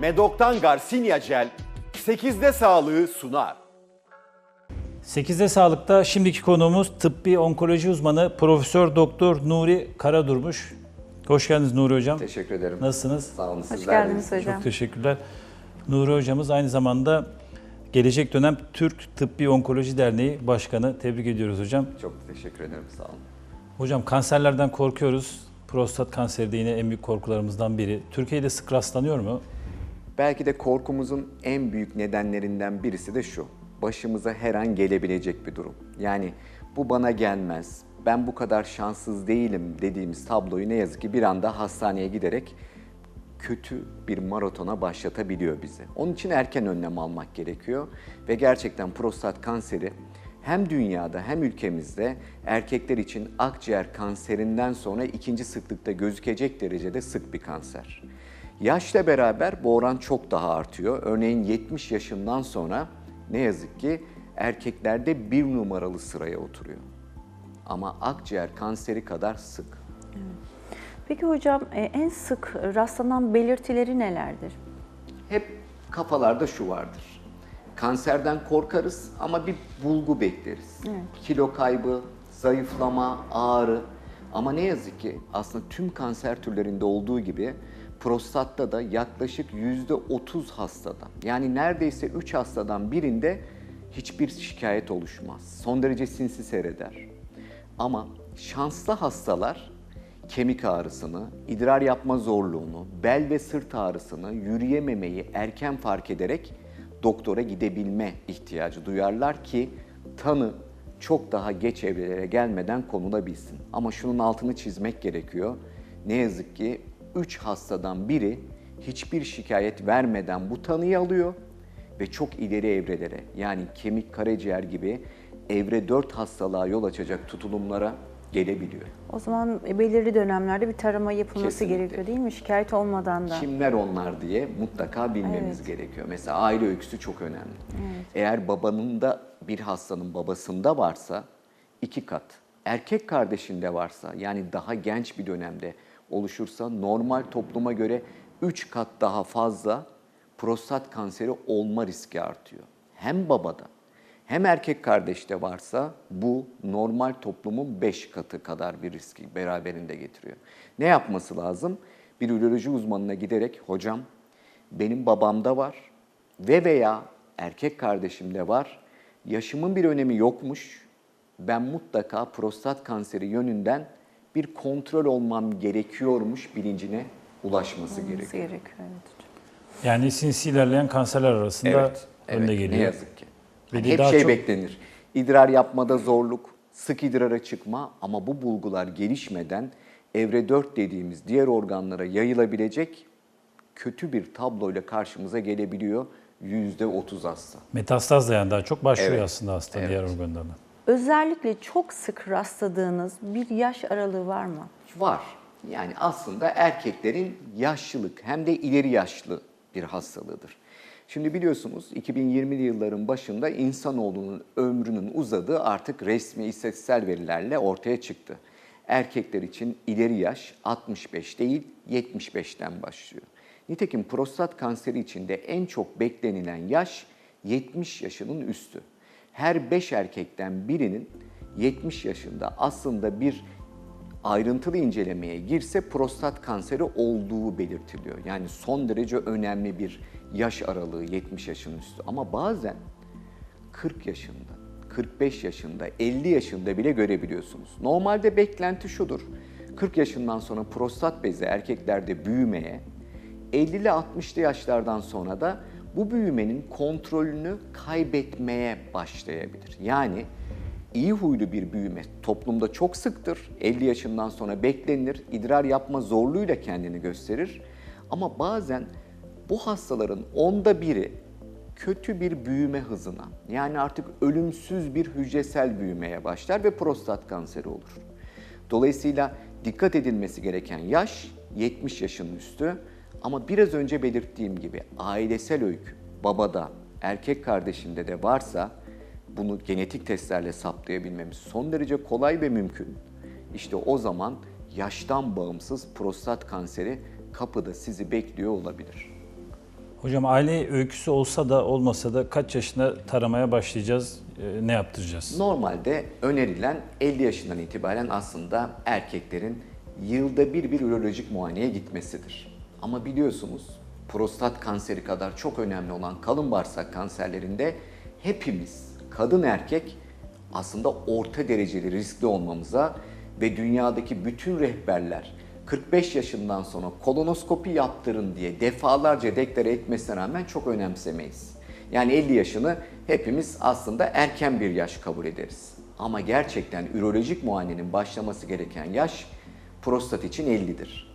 Medok'tan Garcinia Gel 8'de sağlığı sunar. 8'de Sağlık'ta şimdiki konuğumuz tıbbi onkoloji uzmanı Profesör Doktor Nuri Karadurmuş. Hoş geldiniz Nuri Hocam. Teşekkür ederim. Nasılsınız? Sağ olun. Hoş sizler de geldiniz hocam. Çok teşekkürler. Nuri Hocamız aynı zamanda gelecek dönem Türk Tıbbi Onkoloji Derneği Başkanı. Tebrik ediyoruz hocam. Çok teşekkür ederim. Sağ olun. Hocam kanserlerden korkuyoruz. Prostat kanseri de yine en büyük korkularımızdan biri. Türkiye'de sık rastlanıyor mu? Belki de korkumuzun en büyük nedenlerinden birisi de şu. Başımıza her an gelebilecek bir durum. Yani bu bana gelmez, ben bu kadar şanssız değilim dediğimiz tabloyu ne yazık ki bir anda hastaneye giderek kötü bir maratona başlatabiliyor bizi. Onun için erken önlem almak gerekiyor ve gerçekten prostat kanseri hem dünyada hem ülkemizde erkekler için akciğer kanserinden sonra ikinci sıklıkta gözükecek derecede sık bir kanser. Yaşla beraber bu oran çok daha artıyor. Örneğin 70 yaşından sonra ne yazık ki erkeklerde bir numaralı sıraya oturuyor. Ama akciğer kanseri kadar sık. Peki hocam e, en sık rastlanan belirtileri nelerdir? hep kafalarda şu vardır. Kanserden korkarız ama bir bulgu bekleriz. Kilo kaybı, zayıflama, ağrı. Ama ne yazık ki aslında tüm kanser türlerinde olduğu gibi prostatta da yaklaşık yüzde 30 hastada yani neredeyse 3 hastadan birinde hiçbir şikayet oluşmaz. Son derece sinsi seyreder. Ama şanslı hastalar kemik ağrısını, idrar yapma zorluğunu, bel ve sırt ağrısını, yürüyememeyi erken fark ederek doktora gidebilme ihtiyacı duyarlar ki tanı çok daha geç evrelere gelmeden konulabilsin. Ama şunun altını çizmek gerekiyor. Ne yazık ki 3 hastadan biri hiçbir şikayet vermeden bu tanıyı alıyor ve çok ileri evrelere yani kemik, karaciğer gibi evre 4 hastalığa yol açacak tutulumlara gelebiliyor. O zaman belirli dönemlerde bir tarama yapılması Kesinlikle. gerekiyor değil mi? Şikayet olmadan da. Kimler onlar diye mutlaka bilmemiz gerekiyor. Mesela aile öyküsü çok önemli. Eğer babanın da bir hastanın babasında varsa iki kat. Erkek kardeşinde varsa yani daha genç bir dönemde oluşursa normal topluma göre üç kat daha fazla prostat kanseri olma riski artıyor. Hem babada hem erkek kardeşte varsa bu normal toplumun 5 katı kadar bir riski beraberinde getiriyor. Ne yapması lazım? Bir üroloji uzmanına giderek hocam benim babamda var ve veya erkek kardeşimde var. Yaşımın bir önemi yokmuş. Ben mutlaka prostat kanseri yönünden bir kontrol olmam gerekiyormuş bilincine ulaşması Olması gerekiyor. gerekiyor. Evet. Yani sinsi ilerleyen kanserler arasında Evet, önde evet, geliyor. Ne yazık ki. Ve de hep daha şey çok- beklenir. İdrar yapmada zorluk, sık idrara çıkma ama bu bulgular gelişmeden evre 4 dediğimiz diğer organlara yayılabilecek kötü bir tabloyla karşımıza gelebiliyor yüzde otuz hasta. Metastaz da yani daha çok başlıyor Evet, aslında hasta evet. diğer organlarına. Özellikle çok sık rastladığınız bir yaş aralığı var mı? Var. Yani aslında erkeklerin yaşlılık hem de ileri yaşlı bir hastalığıdır. Şimdi biliyorsunuz 2020'li yılların başında insanoğlunun ömrünün uzadığı artık resmi istatistiksel verilerle ortaya çıktı. Erkekler için ileri yaş 65 değil 75'ten başlıyor. Nitekim prostat kanseri için de en çok beklenilen yaş 70 yaşının üstü. Her 5 erkekten birinin 70 yaşında aslında bir ayrıntılı incelemeye girse prostat kanseri olduğu belirtiliyor. Yani son derece önemli bir yaş aralığı 70 yaşın üstü. Ama bazen 40 yaşında, 45 yaşında, 50 yaşında bile görebiliyorsunuz. Normalde beklenti şudur. 40 yaşından sonra prostat bezi erkeklerde büyümeye, 50'li 60'lı yaşlardan sonra da bu büyümenin kontrolünü kaybetmeye başlayabilir. Yani iyi huylu bir büyüme toplumda çok sıktır. 50 yaşından sonra beklenir. idrar yapma zorluğuyla kendini gösterir. Ama bazen bu hastaların onda biri kötü bir büyüme hızına yani artık ölümsüz bir hücresel büyümeye başlar ve prostat kanseri olur. Dolayısıyla dikkat edilmesi gereken yaş 70 yaşın üstü ama biraz önce belirttiğim gibi ailesel öykü babada, erkek kardeşinde de varsa bunu genetik testlerle saptayabilmemiz son derece kolay ve mümkün. İşte o zaman yaştan bağımsız prostat kanseri kapıda sizi bekliyor olabilir. Hocam aile öyküsü olsa da olmasa da kaç yaşında taramaya başlayacağız, e, ne yaptıracağız? Normalde önerilen 50 yaşından itibaren aslında erkeklerin yılda bir bir ürolojik muayeneye gitmesidir. Ama biliyorsunuz prostat kanseri kadar çok önemli olan kalın bağırsak kanserlerinde hepimiz kadın erkek aslında orta dereceli riskli olmamıza ve dünyadaki bütün rehberler 45 yaşından sonra kolonoskopi yaptırın diye defalarca deklare etmesine rağmen çok önemsemeyiz. Yani 50 yaşını hepimiz aslında erken bir yaş kabul ederiz. Ama gerçekten ürolojik muayenenin başlaması gereken yaş prostat için 50'dir.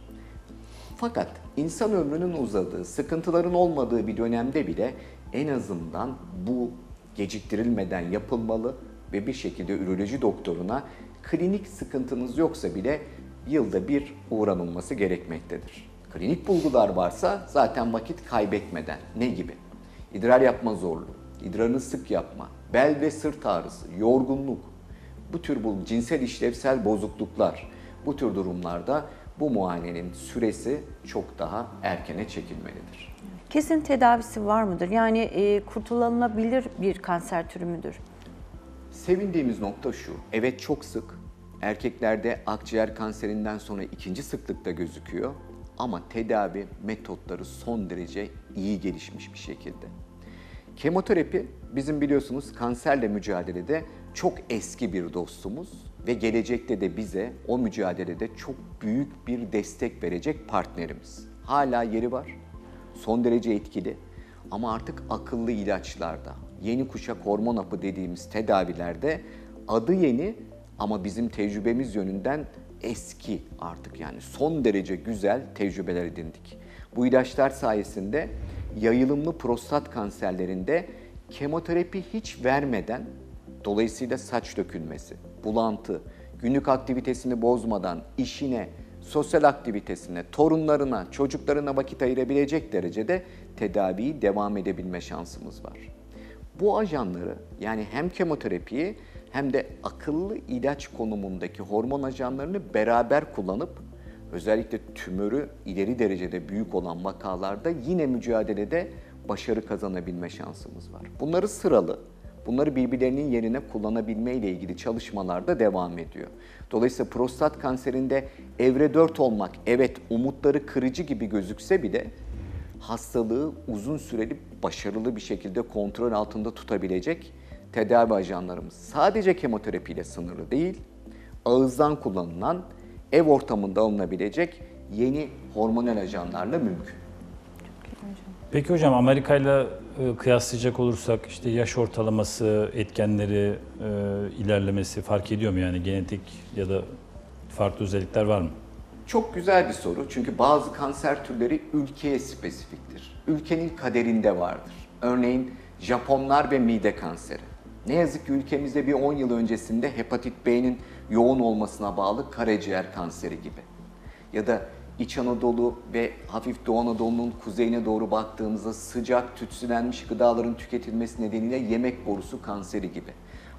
Fakat insan ömrünün uzadığı, sıkıntıların olmadığı bir dönemde bile en azından bu geciktirilmeden yapılmalı ve bir şekilde üroloji doktoruna klinik sıkıntınız yoksa bile yılda bir uğranılması gerekmektedir. Klinik bulgular varsa zaten vakit kaybetmeden ne gibi? İdrar yapma zorluğu, idrarını sık yapma, bel ve sırt ağrısı, yorgunluk, bu tür bu cinsel işlevsel bozukluklar, bu tür durumlarda bu muayenenin süresi çok daha erkene çekilmelidir. Kesin tedavisi var mıdır? Yani e, kurtulunabilir bir kanser türü müdür? Sevindiğimiz nokta şu, evet çok sık, erkeklerde akciğer kanserinden sonra ikinci sıklıkta gözüküyor ama tedavi metotları son derece iyi gelişmiş bir şekilde. Kemoterapi bizim biliyorsunuz kanserle mücadelede çok eski bir dostumuz ve gelecekte de bize o mücadelede çok büyük bir destek verecek partnerimiz. Hala yeri var, son derece etkili ama artık akıllı ilaçlarda, yeni kuşak hormon hapı dediğimiz tedavilerde adı yeni ama bizim tecrübemiz yönünden eski artık yani son derece güzel tecrübeler edindik. Bu ilaçlar sayesinde yayılımlı prostat kanserlerinde kemoterapi hiç vermeden dolayısıyla saç dökülmesi, bulantı, günlük aktivitesini bozmadan işine, sosyal aktivitesine, torunlarına, çocuklarına vakit ayırabilecek derecede tedaviyi devam edebilme şansımız var. Bu ajanları yani hem kemoterapiyi hem de akıllı ilaç konumundaki hormon ajanlarını beraber kullanıp özellikle tümörü ileri derecede büyük olan vakalarda yine mücadelede başarı kazanabilme şansımız var. Bunları sıralı, bunları birbirlerinin yerine kullanabilme ile ilgili çalışmalar da devam ediyor. Dolayısıyla prostat kanserinde evre 4 olmak evet umutları kırıcı gibi gözükse bile hastalığı uzun süreli başarılı bir şekilde kontrol altında tutabilecek tedavi ajanlarımız sadece kemoterapiyle sınırlı değil, ağızdan kullanılan ev ortamında alınabilecek yeni hormonal ajanlarla mümkün. Peki hocam Amerika ile kıyaslayacak olursak işte yaş ortalaması, etkenleri, e, ilerlemesi fark ediyor mu yani genetik ya da farklı özellikler var mı? Çok güzel bir soru çünkü bazı kanser türleri ülkeye spesifiktir. Ülkenin kaderinde vardır. Örneğin Japonlar ve mide kanseri. Ne yazık ki ülkemizde bir 10 yıl öncesinde hepatit B'nin yoğun olmasına bağlı karaciğer kanseri gibi. Ya da İç Anadolu ve hafif Doğu Anadolu'nun kuzeyine doğru baktığımızda sıcak tütsülenmiş gıdaların tüketilmesi nedeniyle yemek borusu kanseri gibi.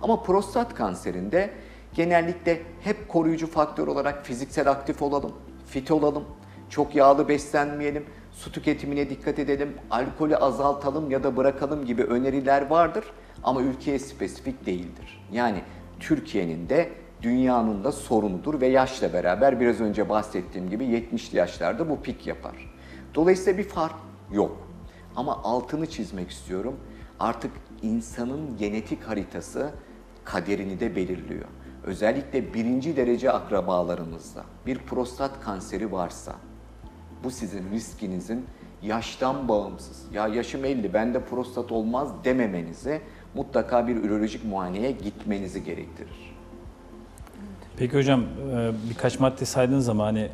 Ama prostat kanserinde genellikle hep koruyucu faktör olarak fiziksel aktif olalım, fit olalım, çok yağlı beslenmeyelim, su tüketimine dikkat edelim, alkolü azaltalım ya da bırakalım gibi öneriler vardır ama ülkeye spesifik değildir. Yani Türkiye'nin de dünyanın da sorunudur ve yaşla beraber biraz önce bahsettiğim gibi 70'li yaşlarda bu pik yapar. Dolayısıyla bir fark yok. Ama altını çizmek istiyorum. Artık insanın genetik haritası kaderini de belirliyor. Özellikle birinci derece akrabalarınızda bir prostat kanseri varsa bu sizin riskinizin yaştan bağımsız, ya yaşım 50 bende prostat olmaz dememenize mutlaka bir ürolojik muayeneye gitmenizi gerektirir. Peki hocam e, birkaç madde saydığınız ama hani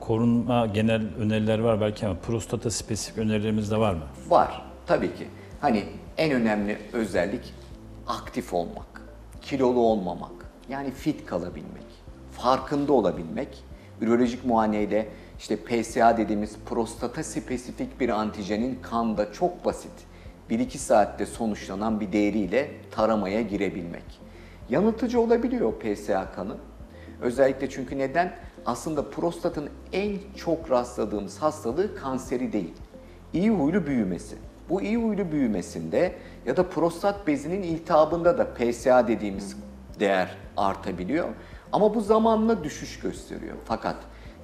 korunma genel öneriler var belki ama prostata spesifik önerilerimiz de var mı? Var tabii ki. Hani en önemli özellik aktif olmak, kilolu olmamak, yani fit kalabilmek, farkında olabilmek. Ürolojik muayeneyle işte PSA dediğimiz prostata spesifik bir antijenin kanda çok basit 1-2 saatte sonuçlanan bir değeriyle taramaya girebilmek. Yanıltıcı olabiliyor PSA kanı. Özellikle çünkü neden? Aslında prostatın en çok rastladığımız hastalığı kanseri değil. iyi huylu büyümesi. Bu iyi huylu büyümesinde ya da prostat bezinin iltihabında da PSA dediğimiz değer artabiliyor. Ama bu zamanla düşüş gösteriyor. Fakat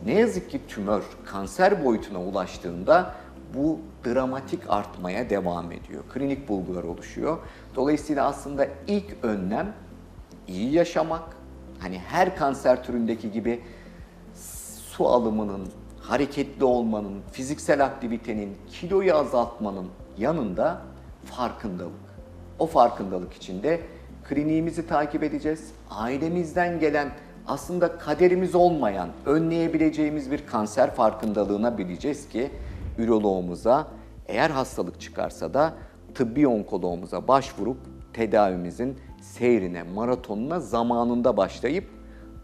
ne yazık ki tümör kanser boyutuna ulaştığında bu dramatik artmaya devam ediyor. Klinik bulgular oluşuyor. Dolayısıyla aslında ilk önlem iyi yaşamak. Hani her kanser türündeki gibi su alımının, hareketli olmanın, fiziksel aktivitenin, kiloyu azaltmanın yanında farkındalık. O farkındalık içinde kliniğimizi takip edeceğiz. Ailemizden gelen aslında kaderimiz olmayan, önleyebileceğimiz bir kanser farkındalığına bileceğiz ki üroloğumuza eğer hastalık çıkarsa da tıbbi onkoloğumuza başvurup tedavimizin seyrine, maratonuna zamanında başlayıp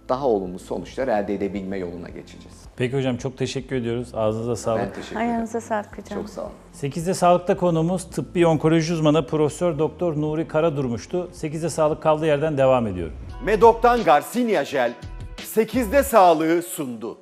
daha olumlu sonuçlar elde edebilme yoluna geçeceğiz. Peki hocam çok teşekkür ediyoruz. Ağzınıza sağlık. Ben teşekkür ederim. Ayağınıza sağlık hocam. Çok sağ olun. 8'de sağlıkta konuğumuz tıbbi onkoloji uzmanı Profesör Doktor Nuri Karadurmuş'tu. 8'de sağlık kaldığı yerden devam ediyorum. Medok'tan Garcinia Jel 8'de sağlığı sundu.